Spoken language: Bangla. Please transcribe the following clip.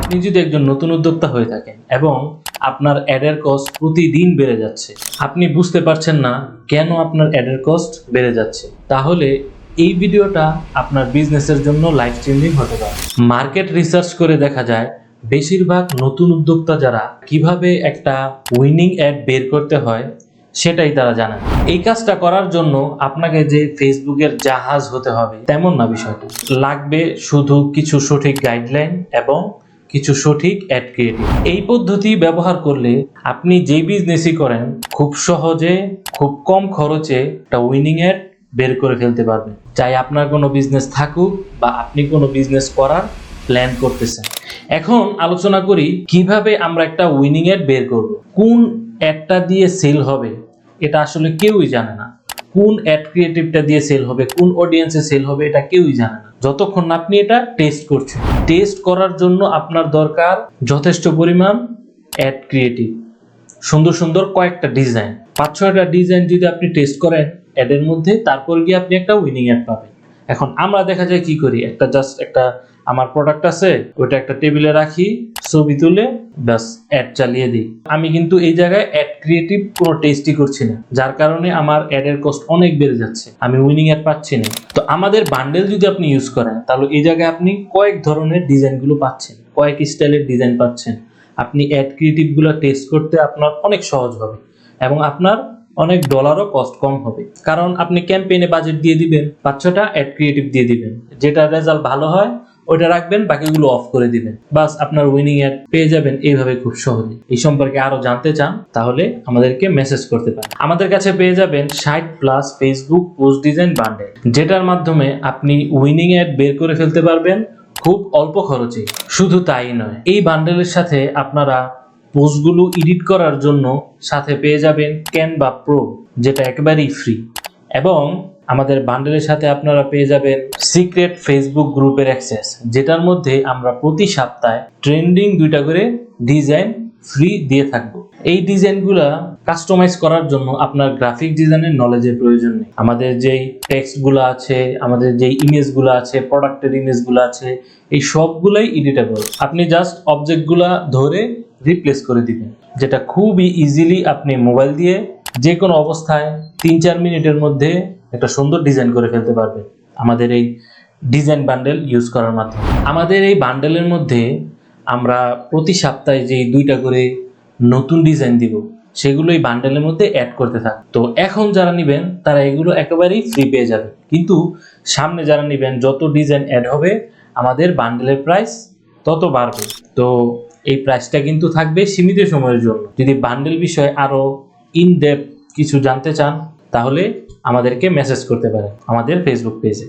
আপনি যদি একজন নতুন উদ্যোক্তা হয়ে থাকেন এবং আপনার অ্যাডের কস্ট প্রতিদিন বেড়ে যাচ্ছে, আপনি বুঝতে পারছেন না কেন আপনার অ্যাডের কস্ট বেড়ে যাচ্ছে, তাহলে এই ভিডিওটা আপনার বিজনেসের জন্য লাইফ চেঞ্জিং হতে পারে। মার্কেট রিসার্চ করে দেখা যায়, বেশিরভাগ নতুন উদ্যোক্তা যারা কীভাবে একটা উইনিং অ্যাড বের করতে হয়, সেটাই তারা জানেন এই কাজটা করার জন্য আপনাকে যে ফেসবুকের জাহাজ হতে হবে, তেমন না বিষয়টা। লাগবে শুধু কিছু সঠিক গাইডলাইন এবং কিছু সঠিক অ্যাড ক্রিয়েটিভ এই পদ্ধতি ব্যবহার করলে আপনি যেই বিজনেসই করেন, খুব সহজে, খুব কম খরচে একটা উইনিং অ্যাড বের করে ফেলতে পারবেন। চাই আপনার কোনো বিজনেস থাকুক বা আপনি কোনো বিজনেস করার প্ল্যান করতেছেন। এখন আলোচনা করি কীভাবে আমরা একটা উইনিং অ্যাড বের করব। কোন অ্যাডটা দিয়ে সেল হবে, এটা আসলে কেউই জানে না। কোন অ্যাড ক্রিয়েটিভটা দিয়ে সেল হবে, কোন অডিয়েন্সে সেল হবে, এটা কেউই জানে না। যতক্ষণ আপনি এটা টেস্ট করছেন। টেস্ট করার জন্য আপনার দরকার যথেষ্ট পরিমাণ অ্যাড ক্রিয়েটিভ সুন্দর সুন্দর কয়েকটা ডিজাইন পাঁচ, ছয়টা ডিজাইন যদি আপনি টেস্ট করেন অ্যাডের মধ্যে, তারপর গিয়ে আপনি একটা উইনিং অ্যাড পাবেন। এখন আমরা দেখা যায় কি করি? একটা জাস্ট একটা আমার প্রোডাক্ট আছে ওটা একটা টেবিলে রাখি, ছবি তুলে, ব্যাস অ্যাড চালিয়ে দিই। আমি কিন্তু এই জায়গায় অ্যাড ক্রিয়েটিভ কোনো টেস্টই করছি না, যার কারণে আমার অ্যাডের কস্ট অনেক বেড়ে যাচ্ছে। আমি উইনিং অ্যাড পাচ্ছি না। তো আমাদের বান্ডেল যদি আপনি ইউজ করেন, তাহলে এই জায়গায় আপনি কয়েক ধরনের ডিজাইনগুলো পাচ্ছেন, কয়েক স্টাইলের ডিজাইন পাচ্ছেন। আপনি অ্যাড ক্রিয়েটিভগুলো টেস্ট করতে আপনার অনেক সহজ হবে এবং আপনার অনেক ডলারও কস্ট কম হবে। কারণ আপনি ক্যাম্পেইনে বাজেট দিয়ে দিবেন পাঁচ ছটা অ্যাড ক্রিয়েটিভ দিয়ে দিবেন, যেটা রেজাল্ট ভালো হয় ওইটা রাখবেন, বাকিগুলো অফ করে দিবেন। বাস আপনার উইনিং অ্যাড পেয়ে যাবেন এইভাবে খুব সহজে এই সম্পর্কে আরও জানতে চান, তাহলে আমাদেরকে মেসেজ করতে পারেন। আমাদের কাছে পেয়ে যাবেন ষাট plus Facebook post design bundle যেটার মাধ্যমে আপনি উইনিং অ্যাড বের করে ফেলতে পারবেন খুব অল্প খরচে শুধু তাই নয়, এই বান্ডেলের সাথে আপনারা পোস্টগুলো এডিট করার জন্য সাথে পেয়ে যাবেন ক্যানভা প্রো যেটা একেবারেই ফ্রি এবং আমাদের বান্ডেলের সাথে আপনারা পেয়ে যাবেন সিক্রেট ফেসবুক গ্রুপের অ্যাক্সেস, যেটার মধ্যে আমরা প্রতি সপ্তাহে ট্রেন্ডিং দুইটা করে ডিজাইন ফ্রি দিয়ে থাকব। এই ডিজাইনগুলা কাস্টমাইজ করার জন্য আপনার গ্রাফিক ডিজাইনের নলেজের প্রয়োজন নেই। আমাদের যেই টেক্সটগুলো আছে, আমাদের যেই ইমেজগুলো আছে প্রোডাক্টের ইমেজগুলো আছে, এই সবগুলাই এডিটেবল আপনি জাস্ট অবজেক্টগুলা ধরে রিপ্লেস করে দিবেন, যেটা খুবই ইজিলি আপনি মোবাইল দিয়ে যে কোনো অবস্থায় তিন চার মিনিটের মধ্যে একটা সুন্দর ডিজাইন করে ফেলতে পারবে আমাদের এই ডিজাইন বান্ডেল ইউজ করার মাধ্যমে। আমাদের এই বান্ডেলের মধ্যে আমরা প্রতি সপ্তাহে যেই দুইটা করে নতুন ডিজাইন দিব, সেগুলো এই বান্ডেলের মধ্যে অ্যাড করতে থাক। তো এখন যারা নেবেন, তারা এগুলো একেবারেই ফ্রি পেয়ে যাবে। কিন্তু সামনে যারা নেবেন, যত ডিজাইন অ্যাড হবে, আমাদের বান্ডেলের প্রাইস তত বাড়বে। তো এই প্রাইসটা কিন্তু থাকবে সীমিত সময়ের জন্য। যদি বান্ডেল বিষয়ে আরও ইন ডেপ কিছু জানতে চান, তাহলে আমাদেরকে মেসেজ করতে পারেন আমাদের ফেসবুক পেজে